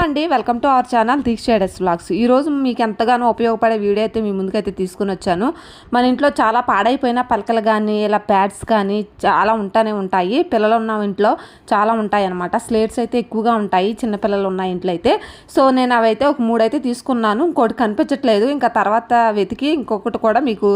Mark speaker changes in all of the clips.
Speaker 1: అండి welcome to our channel Deeksha shaders vlogs. ఈరోజు మీకు ఎంతగానో ఉపయోగపడే వీడియో అయితే మీ ముందుకైతే తీసుకుని వచ్చాను. మన ఇంట్లో చాలా పాడైపోయిన పలకలు కానీ ఇలా ప్యాడ్స్ కానీ చాలా ఉంటానే ఉంటాయి. పిల్లలు ఉన్న ఇంట్లో చాలా ఉంటాయి అనమాట స్లేట్స్ అయితే ఎక్కువగా ఉంటాయి చిన్నపిల్లలు ఉన్న ఇంట్లో అయితే. సో నేను అవైతే ఒక మూడు అయితే తీసుకున్నాను. ఇంకోటి కనిపించట్లేదు. ఇంకా తర్వాత వెతికి ఇంకొకటి కూడా మీకు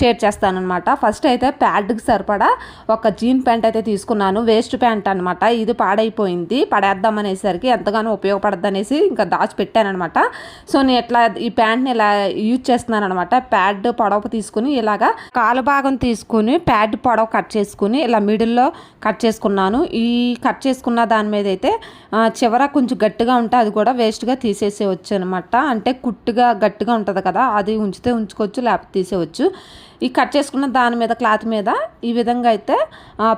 Speaker 1: షేర్ చేస్తానమాట ఫస్ట్ అయితే ప్యాడ్కి సరిపడా ఒక జీన్ ప్యాంట్ అయితే తీసుకున్నాను. వేస్ట్ ప్యాంట్ అనమాట ఇది పాడైపోయింది. పడేద్దాం అనేసరికి ఎంతగానో ఉపయోగపడదు. అనేసి ఇంకా దాచిపెట్టానమాట సో నేను ఎట్లా ఈ ప్యాంట్ని ఇలా యూజ్ చేస్తున్నాను అనమాట ప్యాడ్ పొడవు తీసుకుని ఇలాగా కాలు భాగం తీసుకుని ప్యాడ్ పొడవు కట్ చేసుకుని ఇలా మిడిల్లో కట్ చేసుకున్నాను. ఈ కట్ చేసుకున్న దాని మీద అయితే చివర కొంచెం గట్టిగా ఉంటే అది కూడా వేస్ట్గా తీసేసేవచ్చు అనమాట అంటే కుట్టుగా గట్టిగా ఉంటుంది కదా అది ఉంచితే ఉంచుకోవచ్చు లేకపోతే తీసేవచ్చు ఈ కట్ చేసుకున్న దాని మీద క్లాత్ మీద ఈ విధంగా అయితే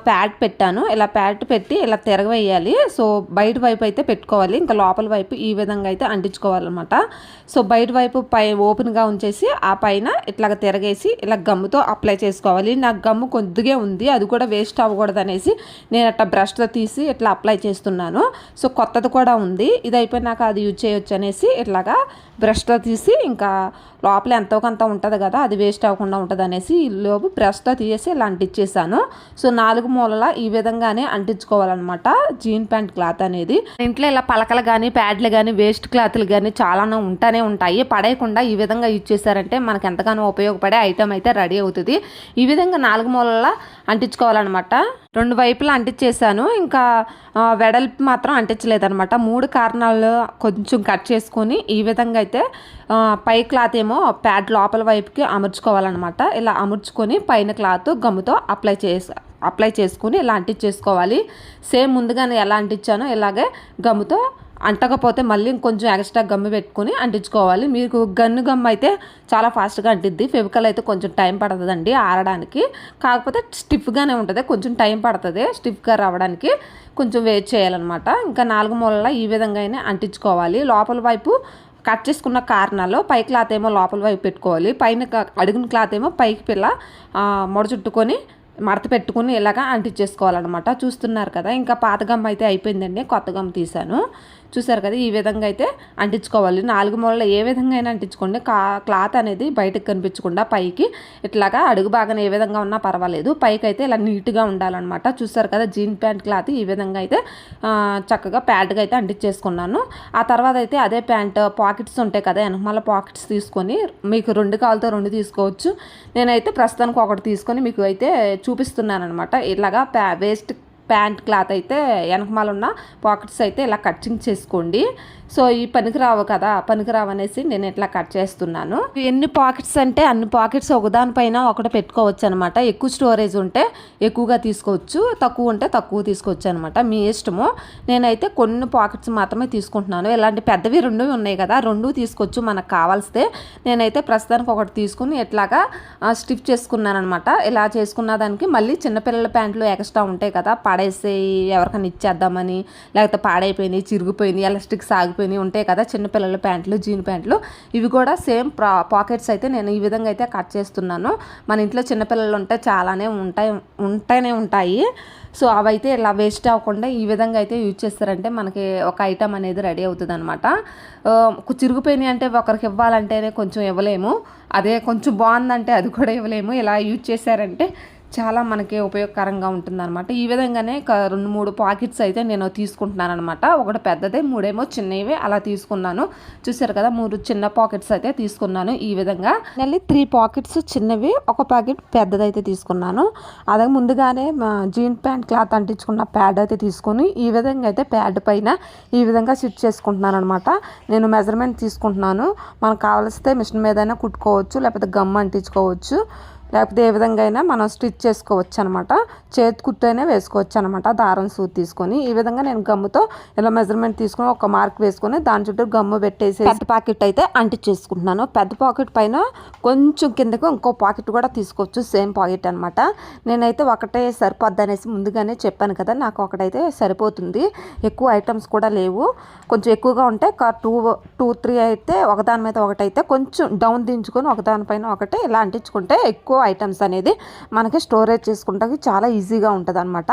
Speaker 1: ప్యాడ్ పెట్టాను. ఇలా ప్యాడ్ పెట్టి ఇలా తిరగవేయాలి. సో బయట వైపు అయితే పెట్టుకోవాలి. ఇంకా లోపల వైపు ఈ విధంగా అయితే అంటించుకోవాలన్నమాట. సో బయట వైపు పై ఓపెన్గా ఉంచేసి ఆ పైన ఇట్లాగ తిరగేసి ఇలా గమ్ముతో అప్లై చేసుకోవాలి. నాకు గమ్ము కొద్దిగా ఉంది. అది కూడా వేస్ట్ అవ్వకూడదు అనేసి నేను అట్లా బ్రష్తో తీసి ఇట్లా అప్లై చేస్తున్నాను. సో కొత్తది కూడా ఉంది. ఇది అయిపోయినాక అది యూజ్ చేయొచ్చు అనేసి ఇట్లాగా బ్రష్తో తీసి ఇంకా లోపల ఎంతో కొంత ఉంటుంది కదా అది వేస్ట్ అవ్వకుండా ఉంటుంది అనేసి లోపు బ్రష్తో తీసేసి ఇలా అంటించేసాను సో నాలుగు మూలల ఈ విధంగానే అంటించుకోవాలన్నమాట జీన్ ప్యాంట్ క్లాత్ అనేది. ఇంట్లో ఇలా పలకలు కానీ ప్యాడ్లు కానీ వేస్ట్ క్లాత్లు కానీ చాలా ఉంటానే ఉంటాయి. పడేయకుండా ఈ విధంగా యూజ్ చేశారంటే మనకు ఎంతగానో ఉపయోగపడే ఐటమ్ అయితే రెడీ అవుతుంది. ఈ విధంగా నాలుగు మూలల అంటించుకోవాలన్నమాట. రెండు వైపులా అంటించేసాను ఇంకా వెడల్పు మాత్రం అంటించలేదన్నమాట. మూడు కారణాలు కొంచెం కట్ చేసుకొని ఈ విధంగా అయితే పై క్లాత్ ఏమో ప్యాడ్ లోపల వైపుకి అమర్చుకోవాలన్నమాట. ఇలా అమర్చుకొని పైన క్లాత్ గమ్ముతో అప్లై చేసి అప్లై చేసుకుని ఇలా అంటించేసుకోవాలి. సేమ్ ముందుగానే ఎలా అంటించానో ఇలాగే గమ్ముతో అంటకపోతే మళ్ళీ ఇంకొంచెం ఎక్స్ట్రా గమ్ము పెట్టుకొని అంటించుకోవాలి. మీకు గన్ను గమ్ అయితే చాలా ఫాస్ట్గా అంటిద్ది. ఫెవికల్ అయితే కొంచెం టైం పడుతుందండి ఆరడానికి. కాకపోతే స్టిఫ్గానే ఉంటుంది. కొంచెం టైం పడుతుంది. స్టిఫ్గా రావడానికి కొంచెం వెయిట్ చేయాలన్నమాట. ఇంకా నాలుగు మూలల ఈ విధంగా అయినా అంటించుకోవాలి. లోపల వైపు కట్ చేసుకున్న కారణాలు పై క్లాత్ ఏమో లోపల వైపు పెట్టుకోవాలి. పైన అడుగున క్లాత్ ఏమో పైకి పిల్ల మొడచుట్టుకొని చుట్టుకొని మడత పెట్టుకుని ఇలాగ అంటించేసుకోవాలన్నమాట. చూస్తున్నారు కదా ఇంకా పాత గమ్ అయితే అయిపోయిందండి. కొత్త గమ్ తీశాను. చూసారు కదా ఈ విధంగా అయితే అంటించుకోవాలి. నాలుగు మూలలో ఏ విధంగా అయినా అంటించుకోండి. కా క్లాత్ అనేది బయటకు కనిపించకుండా పైకి ఇట్లాగా అడుగు భాగం ఏ విధంగా ఉన్నా పర్వాలేదు. పైకి అయితే ఇలా నీట్గా ఉండాలన్నమాట. చూసారు కదా జీన్ ప్యాంట్ క్లాత్ ఈ విధంగా అయితే చక్కగా ప్యాంట్గా అయితే అంటించేసుకున్నాను. ఆ తర్వాత అయితే అదే ప్యాంట్ పాకెట్స్ ఉంటాయి కదా వెనకమాల పాకెట్స్ తీసుకొని మీకు రెండు కావాలతో రెండు తీసుకోవచ్చు. నేనైతే ప్రస్తుతానికి ఒకటి తీసుకొని మీకు అయితే చూపిస్తున్నాను అనమాట ఇలాగా ప్యా వేస్ట్ ప్యాంట్ క్లాత్ అయితే వెనకమాల ఉన్న పాకెట్స్ అయితే ఇలా కటింగ్ చేసుకోండి. సో ఈ పనికిరావు కదా పనికిరావు అనేసి నేను ఇట్లా కట్ చేస్తున్నాను. ఎన్ని పాకెట్స్ అంటే అన్ని పాకెట్స్ ఒకదానిపైన ఒకటి పెట్టుకోవచ్చు అనమాట ఎక్కువ స్టోరేజ్ ఉంటే ఎక్కువగా తీసుకోవచ్చు తక్కువ ఉంటే తక్కువ తీసుకోవచ్చు అనమాట మీ ఇష్టము. నేనైతే కొన్ని పాకెట్స్ మాత్రమే తీసుకుంటున్నాను. ఇలాంటి పెద్దవి రెండు ఉన్నాయి కదా రెండు తీసుకోవచ్చు మనకు కావాల్సితే. నేనైతే ప్రస్తుతానికి ఒకటి తీసుకుని ఇట్లాగా స్టిచ్ చేసుకున్నాను అనమాట ఇలా చేసుకున్న దానికి మళ్ళీ చిన్నపిల్లల ప్యాంట్లు ఎక్స్ట్రా ఉంటాయి కదా పాడేసి ఎవరికైనా ఇచ్చేద్దామని లేకపోతే పాడైపోయింది చిరిగిపోయింది ఎలాస్టిక్ సాగిపోయినాయి ఉంటాయి కదా చిన్నపిల్లల ప్యాంట్లు జీన్ ప్యాంట్లు. ఇవి కూడా సేమ్ ప్రా పాకెట్స్ అయితే నేను ఈ విధంగా అయితే కట్ చేస్తున్నాను. మన ఇంట్లో చిన్నపిల్లలు ఉంటే చాలానే ఉంటాయి ఉంటూనే ఉంటాయి. సో అవైతే ఇలా వేస్ట్ అవ్వకుండా ఈ విధంగా అయితే యూజ్ చేస్తారంటే మనకి ఒక ఐటమ్ అనేది రెడీ అవుతుంది అనమాట చిరిగిపోయినాయి అంటే ఒకరికి ఇవ్వాలంటేనే కొంచెం ఇవ్వలేము. అదే కొంచెం బాగుందంటే అది కూడా ఇవ్వలేము. ఇలా యూజ్ చేశారంటే చాలా మనకి ఉపయోగకరంగా ఉంటుందన్నమాట. ఈ విధంగానే రెండు మూడు పాకెట్స్ అయితే నేను తీసుకుంటున్నాను అనమాట ఒకటి పెద్దదే మూడేమో చిన్నవి అలా తీసుకున్నాను. చూసారు కదా మూడు చిన్న పాకెట్స్ అయితే తీసుకున్నాను ఈ విధంగా. మళ్ళీ త్రీ పాకెట్స్ చిన్నవి ఒక ప్యాకెట్ పెద్దదైతే తీసుకున్నాను. అదే ముందుగానే మా జీన్ ప్యాంట్ క్లాత్ అంటించుకున్న ప్యాడ్ అయితే తీసుకొని ఈ విధంగా అయితే ప్యాడ్ పైన ఈ విధంగా స్టిచ్ చేసుకుంటున్నాను అనమాట నేను మెజర్మెంట్ తీసుకుంటున్నాను. మనకు కావలిస్తే మిషన్ మీదైనా కుట్టుకోవచ్చు లేకపోతే గమ్ అంటించుకోవచ్చు. లేకపోతే ఏ విధంగా అయినా మనం స్టిచ్ చేసుకోవచ్చు అనమాట చేతి కుట్టైనా వేసుకోవచ్చు అనమాట దారం సూది తీసుకొని ఈ విధంగా నేను గమ్ముతో ఇలా మెజర్మెంట్ తీసుకొని ఒక మార్క్ వేసుకొని దాని చుట్టూ గమ్ము పెట్టేసి పెద్ద పాకెట్ అయితే అంటించేసుకుంటున్నాను పెద్ద పాకెట్ పైన కొంచెం కిందకు ఇంకో పాకెట్ కూడా తీసుకోవచ్చు. సేమ్ పాకెట్ అనమాట. నేనైతే ఒకటే సరిపోద్ది అనేసి ముందుగానే చెప్పాను కదా నాకు ఒకటైతే సరిపోతుంది. ఎక్కువ ఐటమ్స్ కూడా లేవు. కొంచెం ఎక్కువగా ఉంటే టూ టూ త్రీ అయితే ఒకదాని మీద ఒకటైతే కొంచెం డౌన్ దించుకొని ఒకదానిపైన ఒకటి ఇలా అంటించుకుంటే ఎక్కువ ఐటమ్స్ అనేది మనకి స్టోరేజ్ చేసుకుంటానికి చాలా ఈజీగా ఉంటుంది అనమాట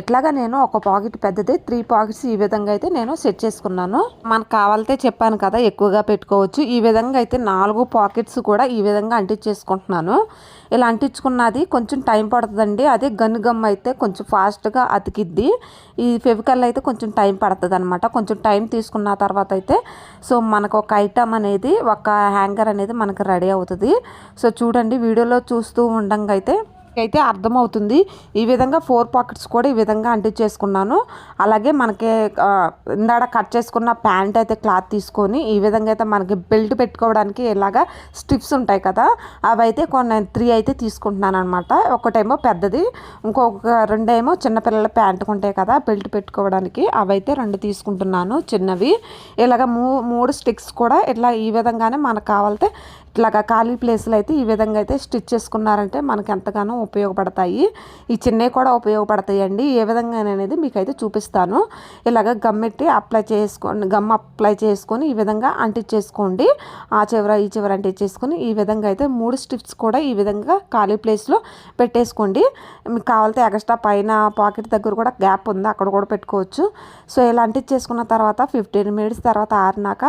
Speaker 1: ఎట్లాగా నేను ఒక పాకెట్ పెద్దది త్రీ పాకెట్స్ ఈ విధంగా అయితే నేను సెట్ చేసుకున్నాను. మనకు కావాలితే చెప్పాను కదా ఎక్కువగా పెట్టుకోవచ్చు. ఈ విధంగా అయితే నాలుగు పాకెట్స్ కూడా ఈ విధంగా అంటించేసుకుంటున్నాను. ఇలా అంటించుకున్నది? కొంచెం టైం పడుతుందండి. అదే గన్ గమ్ అయితే కొంచెం ఫాస్ట్గా అతికిద్ది. ఈ ఫెవికల్ అయితే కొంచెం టైం పడుతుంది అనమాట కొంచెం టైం తీసుకున్న తర్వాత అయితే సో మనకు ఒక ఐటమ్ అనేది ఒక హ్యాంగర్ అనేది మనకు రెడీ అవుతుంది. సో చూడండి వీడియోలో చూస్తూ ఉండంగా అయితే అయితే అర్థమవుతుంది. ఈ విధంగా ఫోర్ పాకెట్స్ కూడా ఈ విధంగా అంటించేసుకున్నాను అలాగే మనకి ఇందాడ కట్ చేసుకున్న ప్యాంట్ అయితే క్లాత్ తీసుకొని ఈ విధంగా అయితే మనకి బెల్ట్ పెట్టుకోవడానికి ఇలాగా స్టిప్స్ ఉంటాయి కదా అవి అయితే కొన్ని త్రీ అయితే తీసుకుంటున్నాను అనమాట ఒకటేమో పెద్దది ఇంకొక రెండేమో చిన్నపిల్లల ప్యాంట్ ఉంటాయి కదా బెల్ట్ పెట్టుకోవడానికి అవి అయితే రెండు తీసుకుంటున్నాను చిన్నవి. ఇలాగ మూ మూడు స్టిక్స్ కూడా ఇట్లా ఈ విధంగానే మనకు కావాలితే ఇట్లాగా ఖాళీ ప్లేస్లో అయితే ఈ విధంగా అయితే స్టిచ్ చేసుకున్నారంటే మనకు ఎంతగానో ఉపయోగపడతాయి. ఈ చిన్నవి కూడా ఉపయోగపడతాయి అండి ఏ విధంగా అనేది మీకు అయితే చూపిస్తాను. ఇలాగ గమ్మెట్టి అప్లై చేసుకోండి గమ్ అప్లై చేసుకొని ఈ విధంగా అంటించేసుకోండి. ఆ చివర ఈ చివర అంటించేసుకొని ఈ విధంగా అయితే మూడు స్టిప్స్ కూడా ఈ విధంగా ఖాళీ ప్లేస్లో పెట్టేసుకోండి. మీకు కావాలితే ఎక్స్ట్రా పైన పాకెట్ దగ్గర కూడా గ్యాప్ ఉంది అక్కడ కూడా పెట్టుకోవచ్చు. సో ఇలా అంటించేసుకున్న తర్వాత ఫిఫ్టీన్ మినిట్స్ తర్వాత ఆరినాక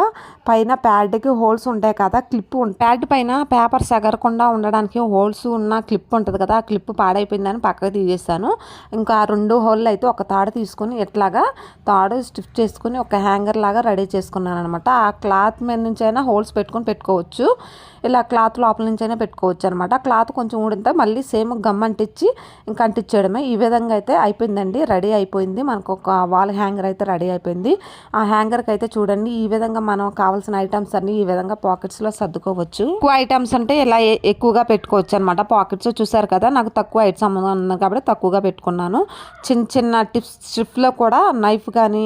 Speaker 1: పైన ప్యాడ్కి హోల్స్ ఉంటాయి కదా క్లిప్ ప్యాడ్ పైన పేపర్స్ ఎగరకుండా ఉండడానికి హోల్స్ ఉన్న క్లిప్ ఉంటుంది కదా ఆ క్లిప్ పాడైపోయిందని పక్కకు తీసేస్తాను ఇంకా రెండు హోల్ అయితే ఒక తాడు తీసుకొని ఎట్లాగా తాడు స్టిఫ్ చేసుకుని ఒక హ్యాంగర్ లాగా రెడీ చేసుకున్నాను అనమాట ఆ క్లాత్ మీద నుంచి అయినా హోల్స్ పెట్టుకొని పెట్టుకోవచ్చు. ఇలా క్లాత్ లోపల నుంచి అయినా పెట్టుకోవచ్చు అనమాట క్లాత్ కొంచెం ఊడితే మళ్ళీ సేమ్ గమ్ అంటించి ఇంకా అంటించేయడమే. ఈ విధంగా అయితే అయిపోయిందండి రెడీ అయిపోయింది. మనకు ఒక వాల్ హ్యాంగర్ అయితే రెడీ అయిపోయింది. ఆ హ్యాంగర్కి అయితే చూడండి ఈ విధంగా మనం కావాల్సిన ఐటమ్స్ అన్ని ఈ విధంగా పాకెట్స్లో సర్దుకోవచ్చు. ఎక్కువ ఐటమ్స్ అంటే ఇలా ఎక్కువగా పెట్టుకోవచ్చు అనమాట పాకెట్స్ చూసారు కదా నాకు తక్కువ ఐటమ్స్ ఉంది కాబట్టి తక్కువగా పెట్టుకున్నాను. చిన్న చిన్న టిప్స్ స్ట్రిప్లో కూడా నైఫ్ కానీ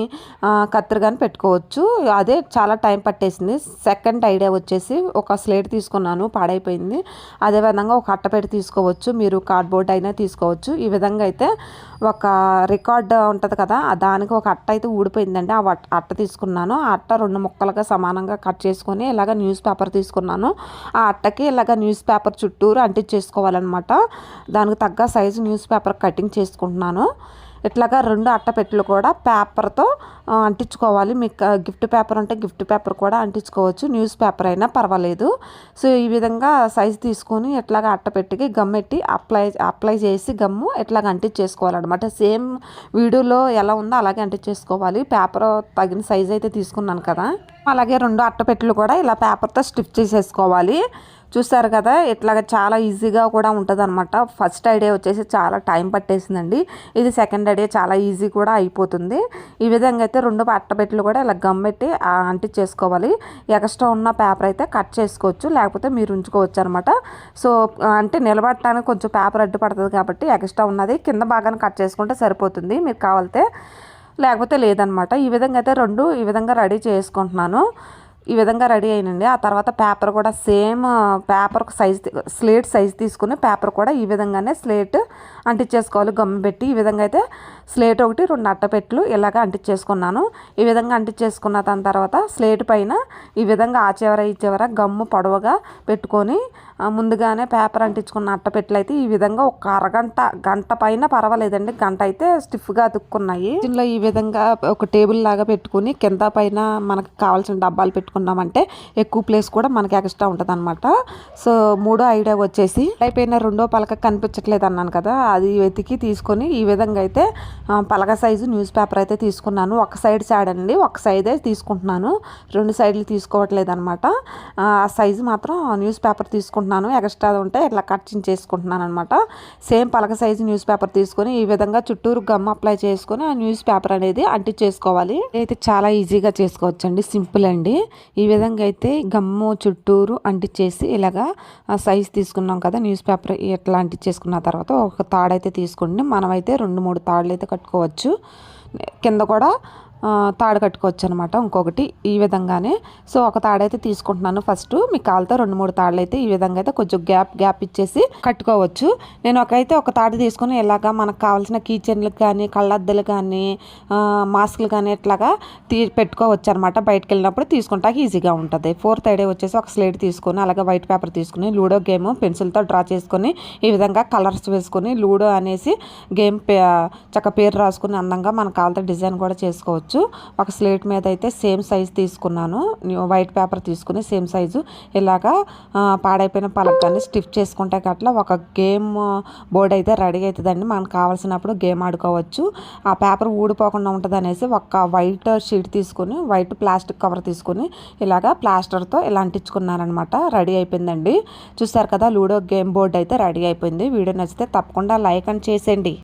Speaker 1: కత్తిరి కానీ పెట్టుకోవచ్చు. అదే చాలా టైం పట్టేసింది. సెకండ్ ఐడియా వచ్చేసి ఒక స్లేట్ తీసుకున్నాను పాడైపోయింది. అదేవిధంగా ఒక అట్టపెట్టి తీసుకోవచ్చు. మీరు కార్డ్బోర్డ్ అయినా తీసుకోవచ్చు. ఈ విధంగా అయితే ఒక రికార్డ్ ఉంటుంది కదా దానికి ఒక అట్ట అయితే ఊడిపోయిందండి. ఆ అట్ట తీసుకున్నాను. ఆ అట్ట రెండు ముక్కలుగా సమానంగా కట్ చేసుకొని ఇలాగ న్యూస్ పేపర్ తీసుకున్నాను. ఆ అట్టకి ఇలాగ న్యూస్ పేపర్ చుట్టూరు అంటించేసుకోవాలన్నమాట. దానికి తగ్గ సైజు న్యూస్ పేపర్ కటింగ్ చేసుకుంటున్నాను. ఇట్లాగా రెండు అట్టపెట్టెలు కూడా పేపర్తో అంటించుకోవాలి. మీకు గిఫ్ట్ పేపర్ అంటే గిఫ్ట్ పేపర్ కూడా అంటించుకోవచ్చు. న్యూస్ పేపర్ అయినా పర్వాలేదు. సో ఈ విధంగా సైజు తీసుకొని ఇట్లాగా అట్టపెట్టికి గమ్మెట్టి అప్లై అప్లై చేసి గమ్ము ఇట్లాగ అంటించేసుకోవాలన్నమాట. సేమ్ వీడియోలో ఎలా ఉందో అలాగే అంటించేసుకోవాలి. పేపర్ తగిన సైజ్ అయితే తీసుకున్నాను కదా. అలాగే రెండు అట్టపెట్టెలు కూడా ఇలా పేపర్తో స్టిఫ్ చేసేసుకోవాలి. చూస్తారు కదా ఇట్లాగ చాలా ఈజీగా కూడా ఉంటుంది అనమాట ఫస్ట్ ఐడియా వచ్చేసి చాలా టైం పట్టేసిందండి. ఇది సెకండ్ ఐడియా చాలా ఈజీ కూడా అయిపోతుంది. ఈ విధంగా అయితే రెండు అట్టపెట్టెలు కూడా ఇలా గమ్మెట్టి ఆ, అంటించేసుకోవాలి ఎక్స్ట్రా ఉన్న పేపర్ అయితే కట్ చేసుకోవచ్చు లేకపోతే మీరు ఉంచుకోవచ్చు అనమాట సో అంటే నిలబడటానికి కొంచెం పేపర్ అడ్డు పడుతుంది కాబట్టి ఎక్స్ట్రా ఉన్నది కింద భాగాన్ని కట్ చేసుకుంటే సరిపోతుంది. మీరు కావాలితే లేకపోతే లేదనమాట ఈ విధంగా అయితే రెండు ఈ విధంగా రెడీ చేసుకుంటున్నాను. ఈ విధంగా రెడీ అయినండి. ఆ తర్వాత పేపర్ కూడా same paper size slate size తీసుకుని పేపర్ కూడా ఈ విధంగానే స్లేట్ అంటించేసుకోవాలి. గమ్ము పెట్టి ఈ విధంగా అయితే స్లేట్ ఒకటి రెండు అట్టపెట్లు ఇలాగ అంటించేసుకున్నాను. ఈ విధంగా అంటించేసుకున్న దాని తర్వాత స్లేట్ పైన ఈ విధంగా ఆ చివర ఈ చివర గమ్ము పొడవుగా పెట్టుకొని ముందుగానే పేపర్ అంటించుకున్న అట్టపెట్లు అయితే ఈ విధంగా ఒక అరగంట గంట పైన పర్వాలేదండి. గంట అయితే స్టిఫ్గా అతుక్కున్నాయి. దీనిలో ఈ విధంగా ఒక టేబుల్ లాగా పెట్టుకుని కింద పైన మనకు కావాల్సిన డబ్బాలు పెట్టుకున్నామంటే ఎక్కువ ప్లేస్ కూడా మనకి ఎక్స్ట్రా ఉంటుంది అనమాట సో మూడో ఐడియా వచ్చేసి అయిపోయిన రెండో పలక కనిపించట్లేదు అన్నాను కదా అది వెతికి తీసుకొని ఈ విధంగా అయితే పలక సైజు న్యూస్ పేపర్ అయితే తీసుకున్నాను. ఒక సైడ్ సైడ్ అండి ఒక సైడే తీసుకుంటున్నాను. రెండు సైడ్లు తీసుకోవట్లేదు అనమాట ఆ సైజు మాత్రం న్యూస్ పేపర్ తీసుకుంటున్నాను. ఎక్స్ట్రా ఉంటే ఇట్లా కట్చింగ్ చేసుకుంటున్నాను అనమాట సేమ్ పలక సైజు న్యూస్ పేపర్ తీసుకొని ఈ విధంగా చుట్టూరు గమ్ అప్లై చేసుకొని ఆ న్యూస్ పేపర్ అనేది అంటించేసుకోవాలి అయితే చాలా ఈజీగా చేసుకోవచ్చు అండి సింపుల్ అండి. ఈ విధంగా అయితే గమ్ము చుట్టూరు అంటించేసి ఇలాగా సైజ్ తీసుకున్నాం కదా న్యూస్ పేపర్ ఇట్లా అంటించేసుకున్న తర్వాత ఒక తాడైతే తీసుకోండి మనమైతే రెండు మూడు తాళ్ళు అయితే కట్టుకోవచ్చు. కింద కూడా తాడు కట్టుకోవచ్చు అనమాట ఇంకొకటి ఈ విధంగానే. సో ఒక తాడు అయితే తీసుకుంటున్నాను ఫస్ట్. మీ కాలుతో రెండు మూడు తాళ్ళు అయితే ఈ విధంగా అయితే కొంచెం గ్యాప్ గ్యాప్ ఇచ్చేసి కట్టుకోవచ్చు. నేను ఒకైతే ఒక తాడు తీసుకొని ఇలాగా మనకు కావాల్సిన కీ కానీ కళ్ళద్దలు కానీ మాస్కులు కానీ ఇట్లాగా తీ పెట్టుకోవచ్చు అనమాట బయటకు వెళ్ళినప్పుడు తీసుకుంటాకి ఈజీగా ఉంటుంది. ఫోర్త్ ఐడే వచ్చేసి ఒక స్లేట్ తీసుకొని అలాగే వైట్ పేపర్ తీసుకుని లూడో గేమ్ పెన్సిల్తో డ్రా చేసుకొని ఈ విధంగా కలర్స్ వేసుకొని లూడో అనేసి గేమ్ పే చక్క పేరు రాసుకుని అందంగా మన కాళ్ళతో డిజైన్ కూడా చేసుకోవచ్చు. ఒక స్లేట్ మీద అయితే సేమ్ సైజ్ తీసుకున్నాను. వైట్ పేపర్ తీసుకుని సేమ్ సైజు. ఇలాగా పాడైపోయిన పలకాన్ని కానీ స్టిఫ్ చేసుకుంటే గట్ల ఒక గేమ్ బోర్డ్ అయితే రెడీ అవుతుందండి మనకు కావాల్సినప్పుడు గేమ్ ఆడుకోవచ్చు. ఆ పేపర్ ఊడిపోకుండా ఉంటుంది అనేసి ఒక వైట్ షీట్ తీసుకుని వైట్ ప్లాస్టిక్ కవర్ తీసుకుని ఇలాగా ప్లాస్టర్తో ఇలా అంటించుకున్నారనమాట రెడీ అయిపోయిందండి. చూసారు కదా లూడో గేమ్ బోర్డ్ అయితే రెడీ అయిపోయింది. వీడియో నచ్చితే తప్పకుండా లైక్ అని చేసేయండి.